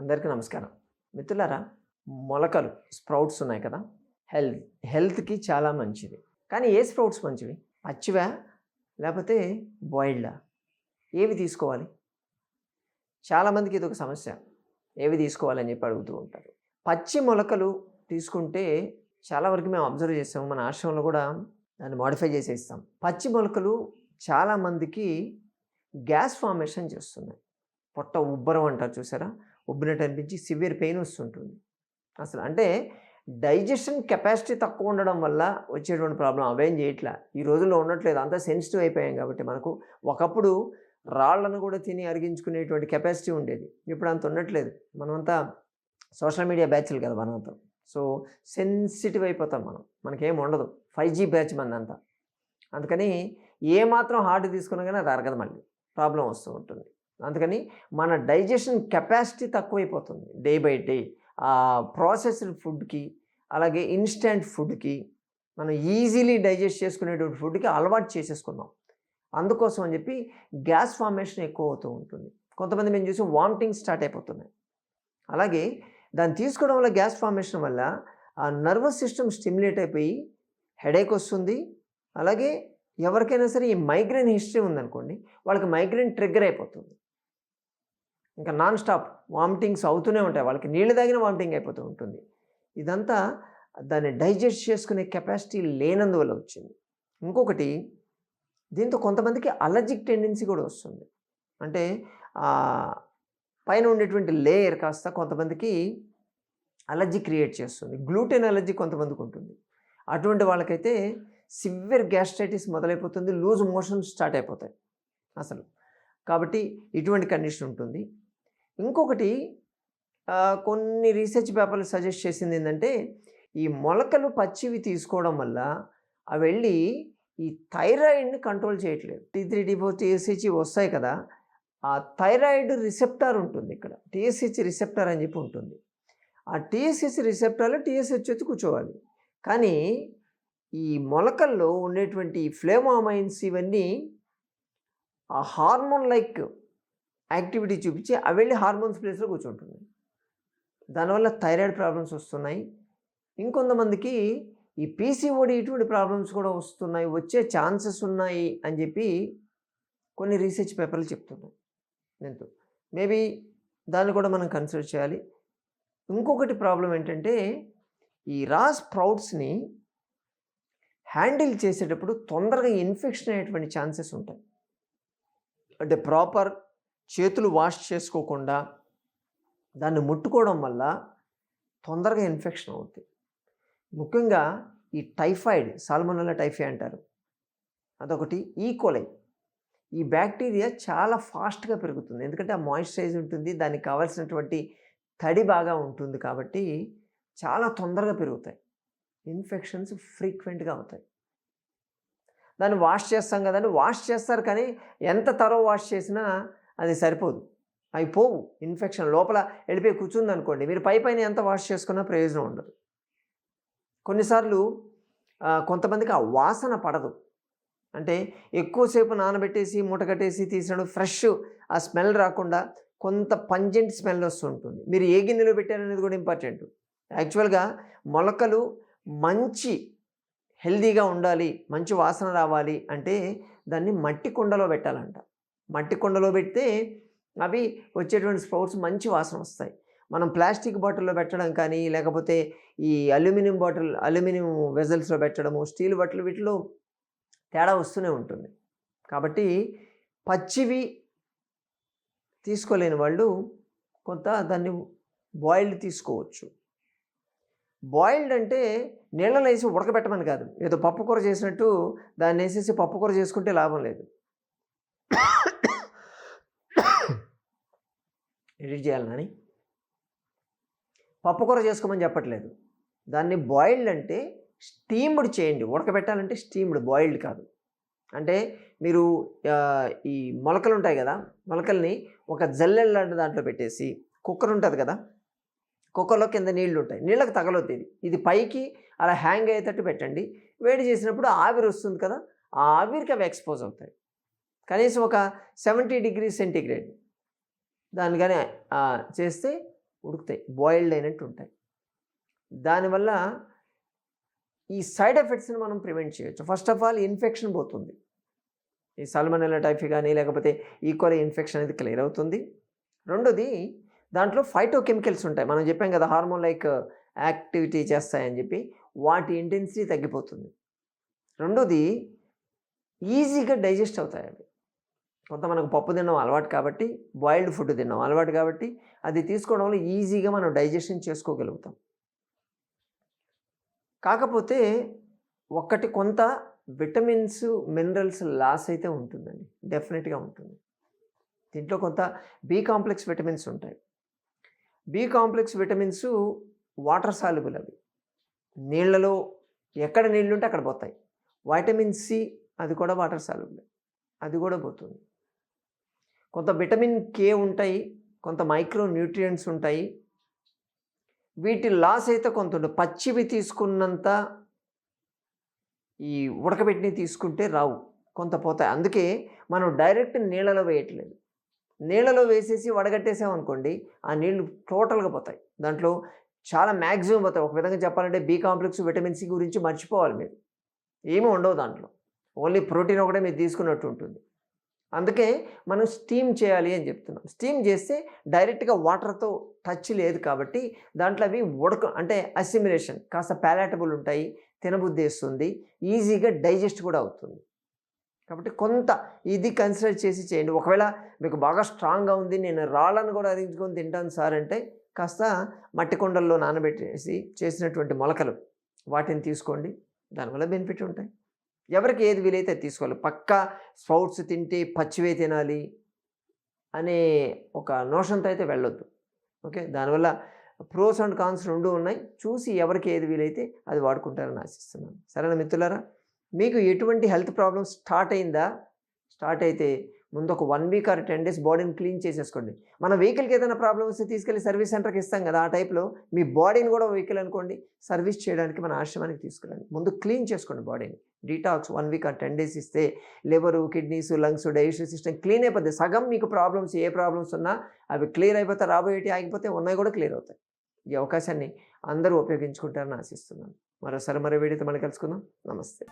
అందరికీ నమస్కారం. మిత్రులారా మొలకలు స్ప్రౌట్స్ ఉన్నాయి కదా? హెల్త్ హెల్త్కి చాలా మంచిది. కానీ ఏ స్ప్రౌట్స్ మంచివి? పచ్చివా? లేకపోతే బాయిల్డా? ఏవి తీసుకోవాలి? చాలామందికి ఇది ఒక సమస్య. ఏవి తీసుకోవాలని చెప్పి అడుగుతూ ఉంటారు. పచ్చి మొలకలు తీసుకుంటే చాలా వరకు మేము అబ్జర్వ్ చేస్తాము మన ఆశ్రమంలో కూడా దాన్ని మాడిఫై చేసి ఇస్తాం పచ్చి మొలకలు చాలామందికి గ్యాస్ ఫార్మేషన్ చేస్తున్నాయి. పొట్ట ఉబ్బరం అంటారు చూసారా? ఉబ్బినట్టు అనిపించి సివియర్ పెయిన్ వస్తుంటుంది. అసలు అంటే డైజెషన్ కెపాసిటీ తక్కువ ఉండడం వల్ల వచ్చేటువంటి ప్రాబ్లం అవేం చేయట్లా. ఈ రోజుల్లో ఉండట్లేదు. అంతా సెన్సిటివ్ అయిపోయాం కాబట్టి మనకు ఒకప్పుడు రాళ్ళను కూడా తిని అరిగించుకునేటువంటి కెపాసిటీ ఉండేది. ఇప్పుడు అంత ఉండట్లేదు. మనమంతా సోషల్ మీడియా బ్యాచ్లు కదా మనమంతా. సో సెన్సిటివ్ అయిపోతాం మనం. మనకేం ఉండదు. ఫైవ్ జీ బ్యాచ్ మందంతా. అందుకని ఏ మాత్రం హార్డ్ తీసుకున్నా కానీ అది అరగదు మళ్ళీ. ప్రాబ్లం వస్తూ ఉంటుంది. అందుకని మన డైజెషన్ కెపాసిటీ తక్కువైపోతుంది డే బై డే. ఆ ప్రాసెస్డ్ ఫుడ్కి అలాగే ఇన్స్టెంట్ ఫుడ్కి మనం ఈజీలీ డైజెస్ట్ చేసుకునేటువంటి ఫుడ్కి అలవాటు చేసేసుకున్నాం. అందుకోసం అని చెప్పి గ్యాస్ ఫార్మేషన్ ఎక్కువ అవుతూ ఉంటుంది. కొంతమంది మేము చూసి వామిటింగ్ స్టార్ట్ అయిపోతున్నాయి. అలాగే దాన్ని తీసుకోవడం వల్ల గ్యాస్ ఫార్మేషన్ వల్ల ఆ నర్వస్ సిస్టమ్ స్టిమ్యులేట్ అయిపోయి హెడేక్ వస్తుంది. అలాగే ఎవరికైనా సరే ఈ మైగ్రేన్ హిస్టరీ ఉందనుకోండి వాళ్ళకి మైగ్రేన్ ట్రిగ్గర్ అయిపోతుంది. ఇంకా నాన్ స్టాప్ వామిటింగ్స్ అవుతూనే ఉంటాయి. వాళ్ళకి నీళ్ళు తాగిన వామిటింగ్ అయిపోతూ ఉంటుంది. ఇదంతా దాన్ని డైజెస్ట్ చేసుకునే కెపాసిటీ లేనందువల్ల వచ్చింది. ఇంకొకటి దీంతో కొంతమందికి అలర్జిక్ టెండెన్సీ కూడా వస్తుంది. అంటే పైన ఉండేటువంటి లేయర్ కాస్త కొంతమందికి అలర్జీ క్రియేట్ చేస్తుంది. గ్లూటెన్ అలర్జీ కొంతమందికి ఉంటుంది. అటువంటి వాళ్ళకైతే సివియర్ గ్యాస్ట్రైటిస్ మొదలైపోతుంది. లూజ్ మోషన్ స్టార్ట్ అయిపోతాయి అసలు. కాబట్టి ఇటువంటి కండిషన్ ఉంటుంది. ఇంకొకటి కొన్ని రీసెర్చ్ పేపర్లు సజెస్ట్ చేసింది ఏంటంటే ఈ మొలకలు పచ్చివి తీసుకోవడం వల్ల అవి వెళ్ళి ఈ థైరాయిడ్ని కంట్రోల్ చేయట్లేదు. T three T four TSH వస్తాయి కదా ఆ థైరాయిడ్ రిసెప్టార్ ఉంటుంది ఇక్కడ. టీఎస్హెచ్ రిసెప్టార్ అని చెప్పి ఉంటుంది. ఆ టీఎస్హెచ్ రిసెప్టార్లో టీఎస్హెచ్ వచ్చి కూర్చోవాలి. కానీ ఈ మొలకల్లో ఉండేటువంటి ఫ్లేమోమైన్స్ ఇవన్నీ ఆ హార్మోన్ లైక్ యాక్టివిటీ చూపించి అవి వెళ్ళి హార్మోన్స్ ప్లేస్లో కూర్చుంటుంది. దానివల్ల థైరాయిడ్ ప్రాబ్లమ్స్ వస్తున్నాయి. ఇంకొంతమందికి ఈ పీసీఓడి ఇటువంటి ప్రాబ్లమ్స్ కూడా వస్తున్నాయి వచ్చే ఛాన్సెస్ ఉన్నాయి అని చెప్పి కొన్ని రీసెర్చ్ పేపర్లు చెప్తున్నాయి. నేను మేబీ దాన్ని కూడా మనం కన్సిడర్ చేయాలి. ఇంకొకటి ప్రాబ్లం ఏంటంటే ఈ రాస్ ప్రౌడ్స్ని హ్యాండిల్ చేసేటప్పుడు తొందరగా ఇన్ఫెక్షన్ అయ్యేటువంటి ఛాన్సెస్ ఉంటాయి. అంటే ప్రాపర్ చేతులు వాష్ చేసుకోకుండా దాన్ని ముట్టుకోవడం వల్ల తొందరగా ఇన్ఫెక్షన్ అవుతుంది ముఖ్యంగా ఈ టైఫాయిడ్ సాల్మోనల్లా టైఫాయిడ్ అంటారు. అదొకటి. ఈకోలై ఈ బ్యాక్టీరియా చాలా ఫాస్ట్గా పెరుగుతుంది. ఎందుకంటే ఆ మాయిశ్చరైజ్ ఉంటుంది. దానికి కావాల్సినటువంటి తడి బాగా ఉంటుంది కాబట్టి చాలా తొందరగా పెరుగుతాయి. ఇన్ఫెక్షన్స్ ఫ్రీక్వెంట్గా అవుతాయి. దాన్ని వాష్ చేస్తాం కదండి వాష్ చేస్తారు కానీ ఎంత తరో వాష్ చేసినా అది సరిపోదు. అవి పోవు. ఇన్ఫెక్షన్ లోపల వెళ్ళిపోయి కూర్చుంది అనుకోండి మీరు పై పైన ఎంత వాష్ చేసుకున్నా ప్రయోజనం ఉండదు. కొన్నిసార్లు కొంతమందికి ఆ వాసన పడదు. అంటే ఎక్కువసేపు నానబెట్టేసి మూట కట్టేసి తీసినప్పుడు ఫ్రెష్ ఆ స్మెల్ రాకుండా కొంత పంజెంట్ స్మెల్ వస్తుంటుంది మీరు ఏ గిన్నెలో పెట్టారనేది కూడా ఇంపార్టెంట్. యాక్చువల్గా మొలకలు మంచి హెల్దీగా ఉండాలి మంచి వాసన రావాలి అంటే దాన్ని మట్టి కుండలో పెట్టాలంట. మట్టి కుండలో పెడితే అవి వచ్చేటువంటి స్ప్రౌట్స్ మంచి వాసన వస్తాయి. మనం ప్లాస్టిక్ బాటిల్లో పెట్టడం కానీ లేకపోతే ఈ అల్యూమినియం బాటిల్ అల్యూమినియం వెజల్స్లో పెట్టడము స్టీల్ బాటిల్ వీటిలో తేడా వస్తూనే ఉంటుంది. కాబట్టి పచ్చివి తీసుకోలేని వాళ్ళు కొంత దాన్ని బాయిల్డ్ తీసుకోవచ్చు. బాయిల్డ్ అంటే నీళ్ళలో వేసి ఉడకబెట్టమని కాదు. ఏదో పప్పుకూర చేసినట్టు దాన్ని వేసేసి పప్పుకూర చేసుకుంటే లాభం లేదు. ఎడిట్ చేయాలని పప్పు కూర చేసుకోమని చెప్పట్లేదు. దాన్ని బాయిల్డ్ అంటే స్టీమ్డ్ చేయండి. ఉడకబెట్టాలంటే స్టీమ్డ్ బాయిల్డ్ కాదు. అంటే మీరు ఈ మొలకలు ఉంటాయి కదా మొలకల్ని ఒక జల్లెల్ లాంటి దాంట్లో పెట్టేసి కుక్కర్ ఉంటుంది కదా కుక్కర్లో కింద నీళ్ళు ఉంటాయి. నీళ్ళకి తగలొద్దు ఇది. ఇది పైకి అలా హ్యాంగ్ అయ్యేటట్టు పెట్టండి. వేడి చేసినప్పుడు ఆవిరి వస్తుంది కదా ఆ ఆవిరికి అవి ఎక్స్పోజ్ అవుతాయి. కనీసం ఒక సెవెంటీ డిగ్రీ సెంటీగ్రేడ్ దానిగానే చేస్తే ఉడుకుతాయి బాయిల్డ్ అయినట్టు ఉంటాయి. దానివల్ల ఈ సైడ్ ఎఫెక్ట్స్ని మనం ప్రివెంట్ చేయొచ్చు. ఫస్ట్ ఆఫ్ ఆల్ ఇన్ఫెక్షన్ పోతుంది. ఈ సల్మనెల టైఫీ కానీ లేకపోతే e. ఈక్వల్ ఇన్ఫెక్షన్ అనేది క్లియర్ అవుతుంది. రెండోది దాంట్లో ఫైటో కెమికల్స్ ఉంటాయి. మనం చెప్పాం కదా హార్మోన్ లైక్ యాక్టివిటీ చేస్తాయని చెప్పి వాటి ఇంటెన్సిటీ తగ్గిపోతుంది. రెండోది ఈజీగా డైజెస్ట్ అవుతాయి అవి. కొంత మనకు పప్పు తినడం అలవాటు కాబట్టి బాయిల్డ్ ఫుడ్ తిన్నాం అలవాటు కాబట్టి అది తీసుకోవడంలో ఈజీగా మనం డైజెషన్ చేసుకోగలుగుతాం. కాకపోతే ఒక్కటి కొంత విటమిన్స్ మినరల్స్ లాస్ అయితే ఉంటుందండి. డెఫినెట్గా ఉంటుంది. దీంట్లో కొంత బి కాంప్లెక్స్ విటమిన్స్ ఉంటాయి. B complex vitamins water soluble అవి. నీళ్ళలో ఎక్కడ నీళ్ళు ఉంటే అక్కడ పోతాయి. వైటమిన్ సి అది కూడా వాటర్ సాల్యుబుల్ అది కూడా పోతుంది. కొంత విటమిన్ కే ఉంటాయి కొంత మైక్రో న్యూట్రియంట్స్ ఉంటాయి. వీటి లాస్ అయితే కొంత ఉండదు. పచ్చివి తీసుకున్నంత ఈ ఉడకబెట్టినవి తీసుకుంటే రావు కొంత పోతాయి. అందుకే మనం డైరెక్ట్ నీళ్ళలో వేయట్లేదు. నీళ్ళలో వేసేసి వడగట్టేసామనుకోండి ఆ నీళ్ళు టోటల్గా పోతాయి. దాంట్లో చాలా మ్యాక్సిమం పోతాయి. ఒక విధంగా చెప్పాలంటే బి కాంప్లెక్స్ విటమిన్ సి గురించి మర్చిపోవాలి మీరు. ఏమీ ఉండవు దాంట్లో. ఓన్లీ ప్రోటీన్ ఒకటే మీరు తీసుకున్నట్టు ఉంటుంది. అందుకే మనం స్టీమ్ చేయాలి అని చెప్తున్నాం. స్టీమ్ చేస్తే డైరెక్ట్గా వాటర్తో టచ్ లేదు కాబట్టి దాంట్లో అవి ఉడక అంటే అసిమిలేషన్ కాస్త ప్యాలెటబుల్ ఉంటాయి తినబుద్ధి వేస్తుంది ఈజీగా డైజెస్ట్ కూడా అవుతుంది. కాబట్టి కొంత ఇది కన్సిడర్ చేసి చేయండి. ఒకవేళ మీకు బాగా స్ట్రాంగ్గా ఉంది నేను రాళ్ళను కూడా అరించుకొని తింటాను సార్ అంటే కాస్త మట్టి కొండల్లో నానబెట్టేసి చేసినటువంటి మొలకలు వాటిని తీసుకోండి. దానివల్ల బెనిఫిట్ ఉంటాయి. ఎవరికి ఏది వీలైతే అది తీసుకోవాలి. పక్కా స్ప్రౌట్స్ తింటే పచ్చివే తినాలి అనే ఒక నోషన్తో అయితే వెళ్ళొద్దు. ఓకే? దానివల్ల ప్రోస్ అండ్ కాన్స్ రెండు ఉన్నాయి. చూసి ఎవరికి ఏది వీలైతే అది వాడుకుంటారని ఆశిస్తున్నాను. సరేనా మిత్రులారా? మీకు ఎటువంటి హెల్త్ ప్రాబ్లమ్స్ స్టార్ట్ అయిందా? స్టార్ట్ అయితే ముందు ఒక one week or ten days బాడీని క్లీన్ చేసేసుకోండి. మన వెహికల్కి ఏదైనా ప్రాబ్లమ్స్ వస్తే తీసుకెళ్ళి సర్వీస్ సెంటర్కి ఇస్తాం కదా ఆ టైప్లో. మీ బాడీని కూడా వెహికల్ అనుకోండి సర్వీస్ చేయడానికి మన ఆశ్రమానికి తీసుకురండి. ముందు క్లీన్ చేసుకోండి బాడీని. డీటాక్స్ వన్ వీక్ ఆ టెన్ డేస్ ఇస్తే liver kidneys lungs digestion system clean అయిపోతుంది సగం మీకు ప్రాబ్లమ్స్ ఏ ప్రాబ్లమ్స్ ఉన్నా అవి క్లియర్ అయిపోతే రాబోయేటి ఆగిపోతే ఉన్నాయి కూడా క్లియర్ అవుతాయి. ఈ అవకాశాన్ని అందరూ ఉపయోగించుకుంటారని ఆశిస్తున్నాను. మరోసారి మరో వీడియోతో మళ్ళీ కలుసుకుందాం. నమస్తే.